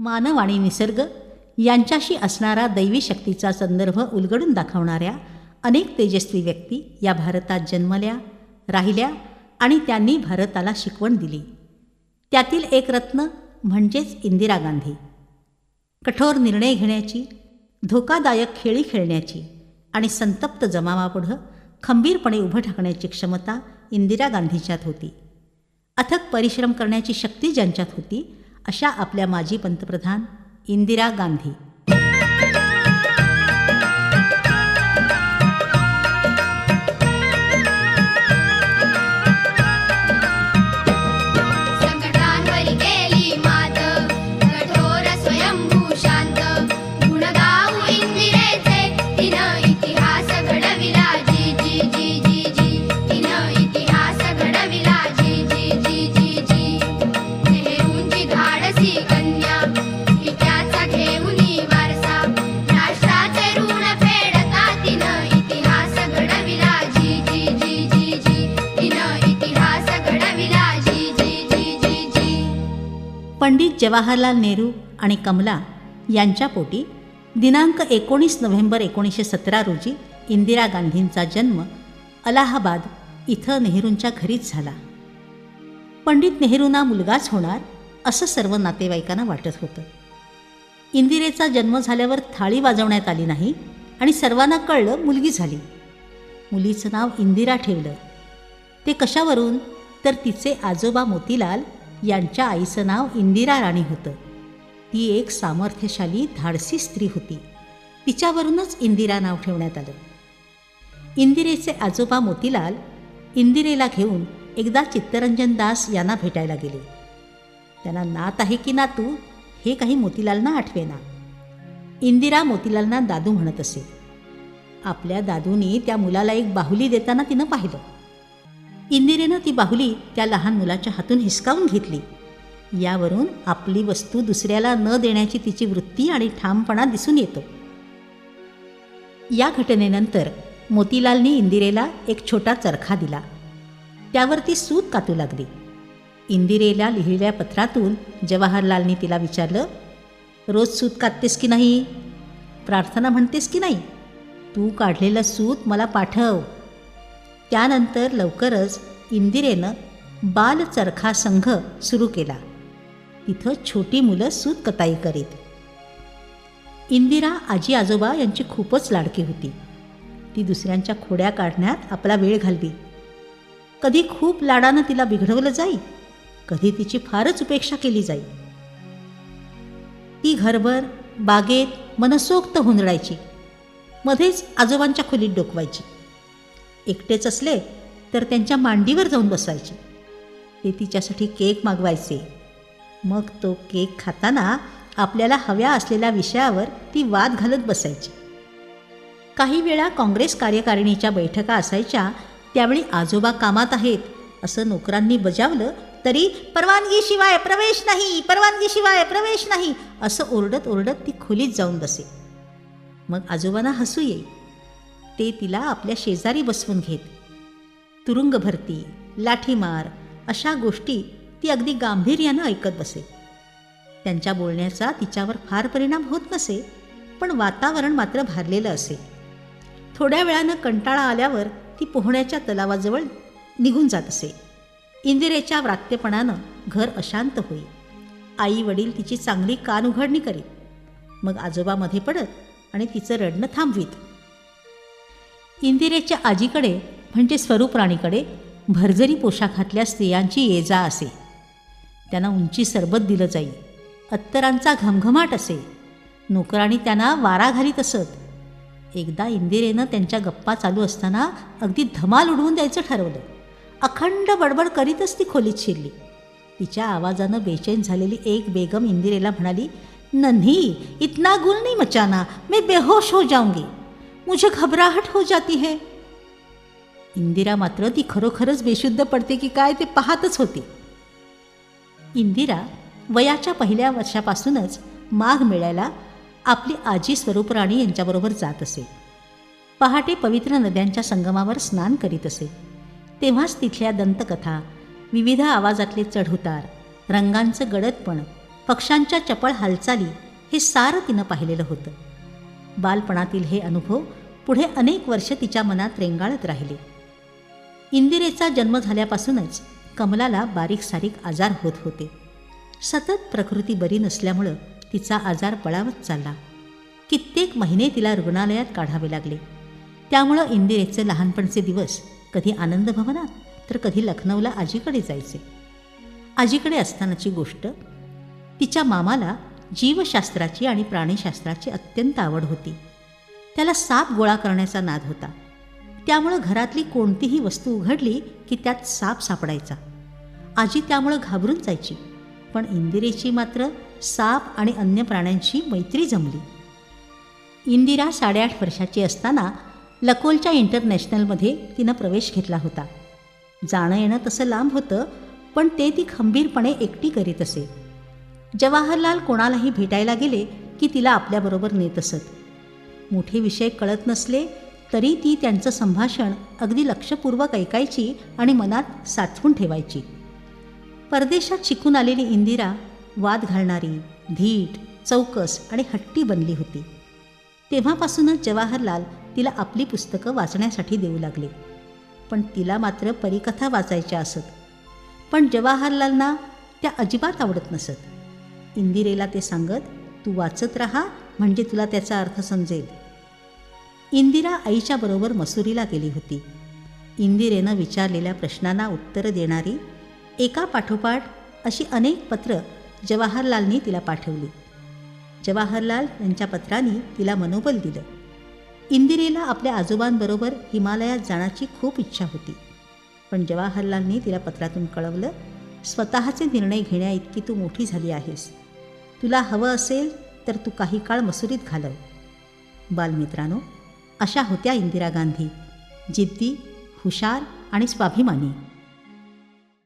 मानव आणि निसर्ग यांच्याशी असणारा दैवी शक्तीचा संदर्भ उलगडून दाखवणाऱ्या अनेक तेजस्वी व्यक्ती या भारतात जन्मल्या राहिल्या आणि त्यांनी भारताला शिकवण दिली. त्यातील एक रत्न म्हणजेच इंदिरा गांधी. कठोर निर्णय घेण्याची धोकादायक खेळी खेळण्याची आणि संतप्त जमावापुढं खंबीरपणे उभं ठाकण्याची क्षमता इंदिरा गांधीच्यात होती. अथक परिश्रम करण्याची शक्ती ज्यांच्यात होती अशा आपल्या माजी पंतप्रधान इंदिरा गांधी. पंडित जवाहरलाल नेहरू आणि कमला यांच्या पोटी दिनांक एकोणीस नोव्हेंबर एकोणीसशे सतरा रोजी इंदिरा गांधींचा जन्म अलाहाबाद इथं नेहरूंच्या घरीच झाला. पंडित नेहरूंना मुलगाच होणार असं सर्व नातेवाईकांना वाटत होतं. इंदिरेचा जन्म झाल्यावर थाळी वाजवण्यात आली नाही आणि सर्वांना कळलं मुलगी झाली. मुलीचं नाव इंदिरा ठेवलं. ते कशावरून? तर तिचे आजोबा मोतीलाल यांच्या आईचं नाव इंदिरा राणी होतं. ती एक सामर्थ्यशाली धाडसी स्त्री होती. तिच्यावरूनच इंदिरा नाव ठेवण्यात आलं. इंदिरेचे आजोबा मोतीलाल इंदिरेला घेऊन एकदा चित्तरंजन दास यांना भेटायला गेले. त्यांना नात आहे की नातू हे काही मोतीलालना आठवेना. इंदिरा मोतीलालना दादू म्हणत असे. आपल्या दादूनी त्या मुलाला एक बाहुली देताना तिनं पाहिलं. इंदिरेनं ती बाहुली त्या लहान मुलाच्या हातून हिसकावून घेतली. यावरून आपली वस्तू दुसऱ्याला न देण्याची तिची वृत्ती आणि ठामपणा दिसून येतो. या घटनेनंतर मोतीलालनी इंदिरेला एक छोटा चरखा दिला. त्यावर ती सूत कातू लागली. इंदिरेला लिहिलेल्या पत्रातून जवाहरलालनी तिला विचारलं रोज सूत काततेस की नाही? प्रार्थना म्हणतेस की नाही? तू काढलेलं सूत मला पाठव. त्यानंतर लवकरच इंदिरेनं बाल चरखा संघ सुरू केला. तिथं छोटी मुलं सूत कताई करीत. इंदिरा आजी आजोबा यांची खूपच लाडकी होती. ती दुसऱ्यांच्या खोड्या काढण्यात आपला वेळ घालवी. कधी खूप लाडानं तिला बिघडवलं जाई कधी तिची फारच उपेक्षा केली जाई. ती घरभर बागेत मनसोक्त हुंदडायची मध्येच आजोबांच्या खोलीत डोकवायची. एकटेच असले तर त्यांच्या मांडीवर जाऊन बसायचे ते तिच्यासाठी केक मागवायचे. मग तो केक खाताना आपल्याला हव्या असलेल्या विषयावर ती वाद घालत बसायची. काही वेळा काँग्रेस कार्यकारिणीच्या बैठका असायच्या त्यावेळी आजोबा कामात आहेत असं नोकरांनी बजावलं तरी परवानगीशिवाय प्रवेश नाही परवानगीशिवाय प्रवेश नाही असं ओरडत ओरडत ती खोलीत जाऊन बसे. मग आजोबांना हसू येई. ते तिला आपल्या शेजारी बसवून घेत. तुरुंग भरती लाठीमार अशा गोष्टी ती अगदी गांभीर्यानं ऐकत बसे. त्यांच्या बोलण्याचा तिच्यावर फार परिणाम होत नसे पण वातावरण मात्र भारलेलं असे. थोड्या वेळानं कंटाळा आल्यावर ती पोहण्याच्या तलावाजवळ निघून जात असे. इंदिरेच्या व्रात्यपणानं घर अशांत होई. आई वडील तिची चांगली कान उघडणी करीत. मग आजोबामध्ये पडत आणि तिचं रडणं थांबवीत. इंदिरेच्या आजीकडे म्हणजे स्वरूप राणीकडे भरजरी पोशाखातल्या स्त्रियांची ये जा असे. त्यांना उंची सरबत दिलं जाई. अत्तरांचा घमघमाट असे. नोकराणी त्यांना वारा घालीत असत. एकदा इंदिरेनं त्यांच्या गप्पा चालू असताना अगदी धमाल उडवून द्यायचं ठरवलं. अखंड बडबड करीतच ती खोलीत शिरली. तिच्या आवाजानं बेचैन झालेली एक बेगम इंदिरेला म्हणाली नन्ही इतना गुल नाही मचाना मैं बेहोश हो जाऊंगी. मुझे घबराहट हो जाती है। इंदिरा मात्र ती खरोखरच बेशुद्ध पडते की काय ते पाहतच होती। इंदिरा वयाच्या पहिल्या वर्षापासूनच माघ मिळायला आपली आजी स्वरूपराणी यांच्याबरोबर जात असे। पहाटे पवित्र नद्यांच्या संगमावर स्नान करीत असे। तेव्हाच तिथल्या दंतकथा विविध आवाजातले चढउतार रंगांचं गडदपण पक्ष्यांच्या चपळ हालचाली हे सारं तिनं पाहिलेलं होतं। बालपणातील हे अनुभव पुढे अनेक वर्ष तिच्या मनात रेंगाळत राहिले. इंदिरेचा जन्म झाल्यापासूनच कमलाला बारीक सारीक आजार होत होते. सतत प्रकृती बरी नसल्यामुळं तिचा आजार बळावत चालला. कित्येक महिने तिला रुग्णालयात काढावे लागले. त्यामुळं इंदिरेचे लहानपणचे दिवस कधी आनंद भवनात तर कधी लखनौला आजीकडे जायचे. आजीकडे असतानाची गोष्ट तिच्या मामाला जीवशास्त्राची आणि प्राणीशास्त्राची अत्यंत आवड होती. त्याला साप गोळा करण्याचा नाद होता. त्यामुळं घरातली कोणतीही वस्तू उघडली की त्यात साप सापडायचा. आजी त्यामुळं घाबरून जायची पण इंदिरेची मात्र साप आणि अन्य प्राण्यांशी मैत्री जमली. इंदिरा साडेआठ वर्षाची असताना लकोलच्या इंटरनॅशनलमध्ये तिनं प्रवेश घेतला होता. जाणं येणं तसं लांब होतं पण ते ती खंबीरपणे एकटी करीत असे. जवाहरलाल कोणालाही भेटायला गेले की तिला आपल्याबरोबर नेत असत. मोठे विषय कळत नसले तरी ती त्यांचं संभाषण अगदी लक्षपूर्वक ऐकायची आणि मनात साठवून ठेवायची. परदेशात शिकून आलेली इंदिरा वाद घालणारी धीट चौकस आणि हट्टी बनली होती. तेव्हापासूनच जवाहरलाल तिला आपली पुस्तकं वाचण्यासाठी देऊ लागले. पण तिला मात्र परिकथा वाचायच्या असत. पण जवाहरलालना त्या अजिबात आवडत नसत. इंदिरेला ते सांगत तू वाचत राहा म्हणजे तुला त्याचा अर्थ समजेल. इंदिरा आईच्याबरोबर मसुरीला गेली होती. इंदिरेनं विचारलेल्या प्रश्नांना उत्तरं देणारी एका पाठोपाठ अशी अनेक पत्र जवाहरलालनी तिला पाठवली. जवाहरलाल यांच्या पत्रांनी तिला मनोबल दिलं. इंदिरेला आपल्या आजोबांबरोबर हिमालयात जाण्याची खूप इच्छा होती. पण जवाहरलालनी तिला पत्रातून कळवलं स्वतःचे निर्णय घेण्याइतकी तू मोठी झाली आहेस. तुला हवं असेल तर तू काही काळ मसुरीत घालव. बालमित्रांनो अशा होत्या इंदिरा गांधी. जिद्दी हुशार आणि स्वाभिमानी.